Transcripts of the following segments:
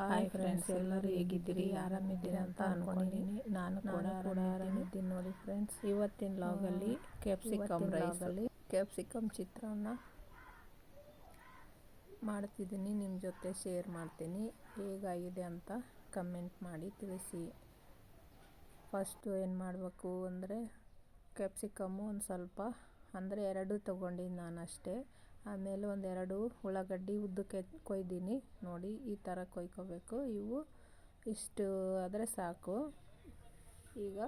Hi friends ಎಲ್ಲರೂ ಹೇಗಿದ್ದೀರಿ? ಆರಾಮಿದ್ದೀರಿ ಅಂತ ಅನ್ಕೊಂಡಿದ್ದೀನಿ. ನಾನು ಕೂಡ ಆರಾಮಿದ್ದೀನಿ. ನೋಡಿ ಫ್ರೆಂಡ್ಸ್ ಇವತ್ತಿನ ಲಾಗಲ್ಲಿ ಕ್ಯಾಪ್ಸಿಕಮ್ ರೈಸಲ್ಲಿ ಕ್ಯಾಪ್ಸಿಕಮ್ ಚಿತ್ರಾನ್ನ ಮಾಡ್ತಿದ್ದೀನಿ. ನಿಮ್ಮ ಜೊತೆ ಶೇರ್ ಮಾಡ್ತೀನಿ. ಹೇಗಾಗಿದೆ ಅಂತ ಕಮೆಂಟ್ ಮಾಡಿ ತಿಳಿಸಿ. ಫಸ್ಟು ಏನು ಮಾಡಬೇಕು ಅಂದರೆ ಕ್ಯಾಪ್ಸಿಕಮ್ಮು ಒಂದು ಸ್ವಲ್ಪ ಅಂದರೆ ಎರಡು ತೊಗೊಂಡಿದ್ದು ನಾನು ಅಷ್ಟೇ ಆಮೇಲೆ ಒಂದೆರಡು ಉಳ್ಳಾಗಡ್ಡಿ ಉದ್ದಕ್ಕೆ ಕೊಯ್ದೀನಿ. ನೋಡಿ, ಈ ಥರ ಕೊಯ್ಕೋಬೇಕು. ಇವು ಇಷ್ಟು ಆದರೆ ಸಾಕು. ಈಗ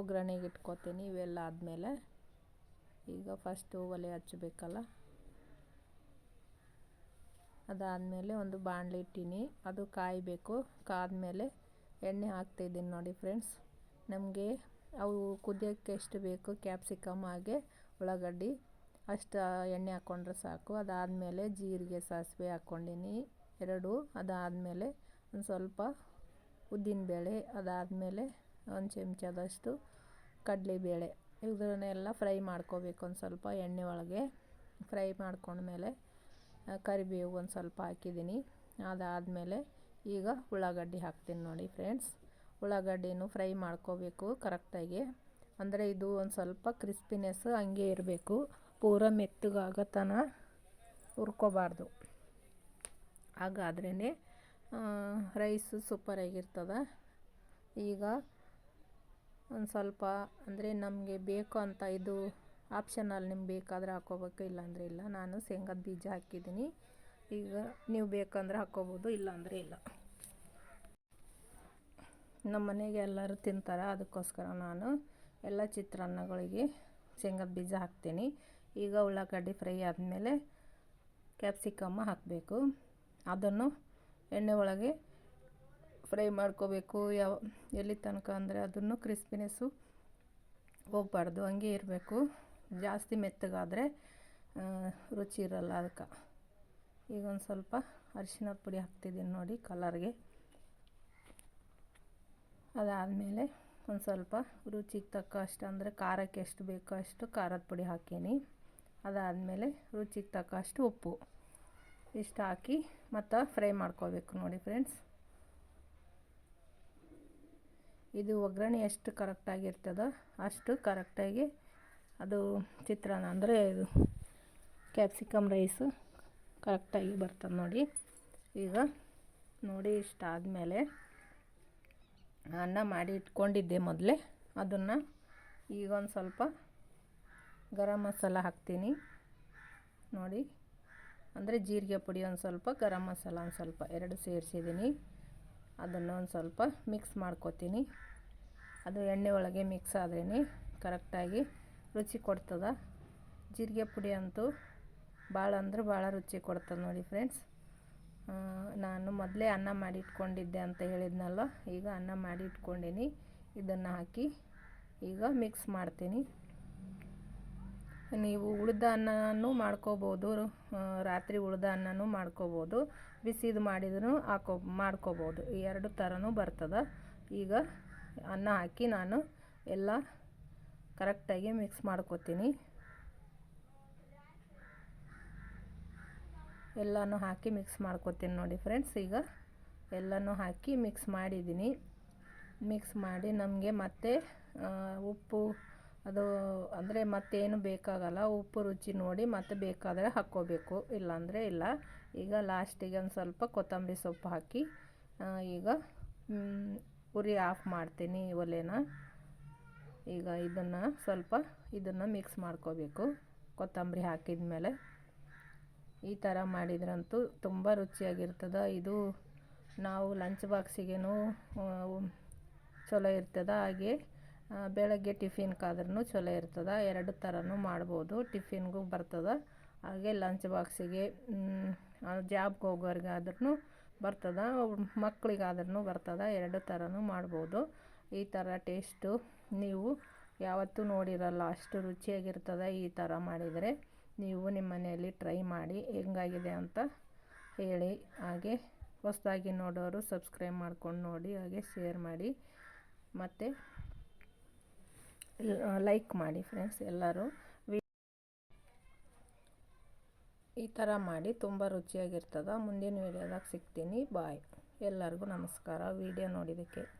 ಒಗ್ಗರಣೆಗೆ ಇಟ್ಕೋತೀನಿ. ಇವೆಲ್ಲ ಆದಮೇಲೆ ಈಗ ಫಸ್ಟು ಒಲೆ ಹಚ್ಚಬೇಕಲ್ಲ? ಅದಾದಮೇಲೆ ಒಂದು ಬಾಣಲೆ ಇಟ್ಟೀನಿ. ಅದು ಕಾಯಬೇಕು. ಕಾದ್ಮೇಲೆ ಎಣ್ಣೆ ಹಾಕ್ತಾಯಿದ್ದೀನಿ ನೋಡಿ ಫ್ರೆಂಡ್ಸ್ ನಮಗೆ ಅವು ಕುದಿಯೋಕ್ಕೆ ಎಷ್ಟು ಬೇಕು ಕ್ಯಾಪ್ಸಿಕಮ್ ಹಾಗೆ ಉಳ್ಳಾಗಡ್ಡಿ. ಅಷ್ಟು ಎಣ್ಣೆ ಹಾಕ್ಕೊಂಡ್ರೆ ಸಾಕು. ಅದಾದಮೇಲೆ ಜೀರಿಗೆ, ಸಾಸಿವೆ ಹಾಕ್ಕೊಂಡೀನಿ ಎರಡು. ಅದಾದಮೇಲೆ ಒಂದು ಸ್ವಲ್ಪ ಉದ್ದಿನಬೇಳೆ ಅದಾದಮೇಲೆ ಒಂದು ಚಮಚದಷ್ಟು ಕಡಲೆಬೇಳೆ. ಇದನ್ನೆಲ್ಲ ಫ್ರೈ ಮಾಡ್ಕೋಬೇಕು ಒಂದು ಸ್ವಲ್ಪ ಎಣ್ಣೆ ಒಳಗೆ. ಫ್ರೈ ಮಾಡ್ಕೊಂಡ್ಮೇಲೆ ಕರಿಬೇವು ಒಂದು ಸ್ವಲ್ಪ ಹಾಕಿದ್ದೀನಿ ಅದಾದಮೇಲೆ ಈಗ ಉಳ್ಳಾಗಡ್ಡಿ ಹಾಕ್ತೀನಿ ನೋಡಿ ಫ್ರೆಂಡ್ಸ್. ಉಳ್ಳಾಗಡ್ಡಿನೂ ಫ್ರೈ ಮಾಡ್ಕೋಬೇಕು ಕರೆಕ್ಟಾಗಿ. ಅಂದರೆ ಇದು ಒಂದು ಸ್ವಲ್ಪ ಕ್ರಿಸ್ಪಿನೆಸ್ ಹಂಗೆ ಇರಬೇಕು. ಪೂರ ಮೆತ್ತಗಾಗೋ ತನ ಹುರ್ಕೋಬಾರ್ದು ಹಾಗಾದ್ರೇ ರೈಸು ಸೂಪರಾಗಿರ್ತದೆ ಈಗ ಒಂದು ಸ್ವಲ್ಪ ಅಂದರೆ ನಮಗೆ ಬೇಕು ಅಂತ ಇದು ಆಪ್ಷನಲ್ ನಿಮ್ಗೆ ಬೇಕಾದರೆ ಹಾಕ್ಕೋಬೇಕು ಇಲ್ಲಾಂದರೆ ಇಲ್ಲ. ನಾನು ಶೇಂಗದ ಬೀಜ ಹಾಕಿದ್ದೀನಿ. ಈಗ ನೀವು ಬೇಕಂದ್ರೆ ಹಾಕ್ಕೋಬೋದು ಇಲ್ಲಾಂದರೆ ಇಲ್ಲ. ನಮ್ಮ ಮನೆಗೆ ಎಲ್ಲರೂ ತಿಂತಾರೆ, ಅದಕ್ಕೋಸ್ಕರ ನಾನು ಎಲ್ಲ ಚಿತ್ರಾನ್ನಗಳಿಗೆ ಶೇಂಗದ ಬೀಜ ಹಾಕ್ತೀನಿ. ಈಗ ಉಳ್ಳಾಗಡ್ಡಿ ಫ್ರೈ ಆದಮೇಲೆ ಕ್ಯಾಪ್ಸಿಕಮ್ಮ ಹಾಕಬೇಕು. ಅದನ್ನು ಎಣ್ಣೆ ಒಳಗೆ ಫ್ರೈ ಮಾಡ್ಕೋಬೇಕು. ಯಾವ, ಎಲ್ಲಿ ತನಕ ಅಂದರೆ ಅದನ್ನು ಕ್ರಿಸ್ಪಿನೆಸ್ಸು ಹೋಗ್ಬಾರ್ದು. ಹಂಗೆ ಇರಬೇಕು. ಜಾಸ್ತಿ ಮೆತ್ತಗಾದರೆ ರುಚಿ ಇರಲ್ಲ ಅದಕ್ಕೆ. ಈಗ ಒಂದು ಸ್ವಲ್ಪ ಅರಿಶಿನದ ಪುಡಿ ಹಾಕ್ತಿದ್ದೀನಿ ನೋಡಿ ಕಲರ್ಗೆ. ಅದಾದಮೇಲೆ ಒಂದು ಸ್ವಲ್ಪ ರುಚಿಗೆ ತಕ್ಕ ಅಷ್ಟು ಅಂದರೆ ಖಾರಕ್ಕೆ ಎಷ್ಟು ಬೇಕೋ ಅಷ್ಟು ಖಾರದ ಪುಡಿ ಹಾಕೀನಿ. ಅದಾದಮೇಲೆ ರುಚಿಗೆ ತಕ್ಕಷ್ಟು ಉಪ್ಪು. ಇಷ್ಟು ಹಾಕಿ ಮತ್ತು ಫ್ರೈ ಮಾಡ್ಕೋಬೇಕು ನೋಡಿ ಫ್ರೆಂಡ್ಸ್ ಇದು ಒಗ್ಗರಣೆ ಎಷ್ಟು ಕರೆಕ್ಟಾಗಿರ್ತದೋ ಅಷ್ಟು ಕರೆಕ್ಟಾಗಿ ಅದು ಚಿತ್ರಾನ್ನ ಅಂದರೆ ಇದು ಕ್ಯಾಪ್ಸಿಕಮ್ ರೈಸು ಕರೆಕ್ಟಾಗಿ ಬರ್ತದೆ ನೋಡಿ. ಈಗ ನೋಡಿ ಇಷ್ಟ ಆದಮೇಲೆ ಅನ್ನ ಮಾಡಿ ಇಟ್ಕೊಂಡಿದ್ದೆ ಮೊದಲೇ. ಅದನ್ನು ಈಗ ಒಂದು ಸ್ವಲ್ಪ ಗರಂ ಮಸಾಲ ಹಾಕ್ತೀನಿ. ನೋಡಿ. ಅಂದರೆ ಜೀರಿಗೆ ಪುಡಿ ಒಂದು ಸ್ವಲ್ಪ, ಗರಂ ಮಸಾಲ ಒಂದು ಸ್ವಲ್ಪ, ಎರಡು ಸೇರಿಸಿದ್ದೀನಿ. ಅದನ್ನು ಒಂದು ಸ್ವಲ್ಪ ಮಿಕ್ಸ್ ಮಾಡ್ಕೊತೀನಿ. ಅದು ಎಣ್ಣೆ ಒಳಗೆ ಮಿಕ್ಸ್ ಆದ್ರೇ ಕರೆಕ್ಟಾಗಿ ರುಚಿ ಕೊಡ್ತದೆ. ಜೀರಿಗೆ ಪುಡಿ ಅಂತೂ ಭಾಳ ಅಂದ್ರೆ ಭಾಳ ರುಚಿ ಕೊಡ್ತದೆ ನೋಡಿ ಫ್ರೆಂಡ್ಸ್ ನಾನು ಮೊದಲೇ ಅನ್ನ ಮಾಡಿ ಇಟ್ಕೊಂಡಿದ್ದೆ ಅಂತ ಹೇಳಿದ್ನಲ್ಲ ಈಗ ಅನ್ನ ಮಾಡಿ ಇಟ್ಕೊಂಡೀನಿ. ಇದನ್ನು ಹಾಕಿ ಈಗ ಮಿಕ್ಸ್ ಮಾಡ್ತೀನಿ. ನೀವು ಉಳಿದ ಅನ್ನನೂ ಮಾಡ್ಕೋಬೋದು ರಾತ್ರಿ ಉಳಿದ ಅನ್ನನೂ ಮಾಡ್ಕೋಬೋದು, ಬಿಸಿದು ಮಾಡಿದ್ರೂ ಹಾಕೋ, ಮಾಡ್ಕೋಬೋದು. ಎರಡು ಥರನೂ ಬರ್ತದೆ. ಈಗ ಅನ್ನ ಹಾಕಿ ನಾನು ಎಲ್ಲ ಕರೆಕ್ಟಾಗಿ ಮಿಕ್ಸ್ ಮಾಡ್ಕೋತೀನಿ. ಎಲ್ಲನೂ ಹಾಕಿ ಮಿಕ್ಸ್ ಮಾಡ್ಕೋತೀನಿ ನೋಡಿ ಫ್ರೆಂಡ್ಸ್ ಈಗ ಎಲ್ಲನೂ ಹಾಕಿ ಮಿಕ್ಸ್ ಮಾಡಿದ್ದೀನಿ. ಮಿಕ್ಸ್ ಮಾಡಿ ನಮಗೆ ಮತ್ತೆ ಉಪ್ಪು ಅದು ಅಂದರೆ ಮತ್ತೇನು ಬೇಕಾಗಲ್ಲ, ಉಪ್ಪು ರುಚಿ ನೋಡಿ ಮತ್ತೆ ಬೇಕಾದರೆ ಹಾಕ್ಕೋಬೇಕು, ಇಲ್ಲಾಂದರೆ ಇಲ್ಲ. ಈಗ ಲಾಸ್ಟಿಗೆ ಒಂದು ಸ್ವಲ್ಪ ಕೊತ್ತಂಬರಿ ಸೊಪ್ಪು ಹಾಕಿ ಈಗ ಉರಿ ಆಫ್ ಮಾಡ್ತೀನಿ ಒಲೆನ. ಈಗ ಇದನ್ನು ಸ್ವಲ್ಪ ಇದನ್ನು ಮಿಕ್ಸ್ ಮಾಡ್ಕೋಬೇಕು, ಕೊತ್ತಂಬರಿ ಹಾಕಿದ ಮೇಲೆ ಈ ಥರ ಮಾಡಿದ್ರಂತೂ ತುಂಬ ರುಚಿಯಾಗಿರ್ತದೆ. ಇದು ನಾವು ಲಂಚ್ ಬಾಕ್ಸಿಗೇನು ಚಲೋ ಇರ್ತದೆ. ಹಾಗೆ ಬೆಳಗ್ಗೆ ಟಿಫಿನ್ಗಾದ್ರೂ ಚಲೋ ಇರ್ತದೆ, ಎರಡು ಥರನೂ ಮಾಡ್ಬೋದು, ಟಿಫಿನ್ಗೂ ಬರ್ತದೆ. ಹಾಗೆ ಲಂಚ್ ಬಾಕ್ಸಿಗೆ ಜಾಬ್ಗೆ ಹೋಗೋರಿಗಾದ್ರೂ ಬರ್ತದೆ ಮಕ್ಕಳಿಗಾದ್ರೂ ಬರ್ತದೆ, ಎರಡು ಥರನೂ ಮಾಡ್ಬೋದು. ಈ ಥರ ಟೇಸ್ಟು ನೀವು ಯಾವತ್ತೂ ನೋಡಿರಲ್ಲ ಅಷ್ಟು ರುಚಿಯಾಗಿರ್ತದೆ ಈ ಥರ ಮಾಡಿದರೆ, ನೀವು ನಿಮ್ಮ ಮನೆಯಲ್ಲಿ ಟ್ರೈ ಮಾಡಿ ಹೆಂಗಾಗಿದೆ ಅಂತ ಹೇಳಿ, ಹಾಗೆ ಹೊಸದಾಗಿ ನೋಡೋರು ಸಬ್ಸ್ಕ್ರೈಬ್ ಮಾಡ್ಕೊಂಡು ನೋಡಿ, ಹಾಗೆ ಶೇರ್ ಮಾಡಿ. ಮತ್ತು ಲೈಕ್ ಮಾಡಿ ಫ್ರೆಂಡ್ಸ್ ಎಲ್ಲರೂ. ಈ ಥರ ಮಾಡಿ ತುಂಬ ರುಚಿಯಾಗಿರ್ತದ. ಮುಂದಿನ ವೀಡಿಯೋದಾಗ ಸಿಗ್ತೀನಿ. ಬಾಯ್ ಎಲ್ಲರಿಗೂ ನಮಸ್ಕಾರ. ವಿಡಿಯೋ ನೋಡಿದ್ದಕ್ಕೆ.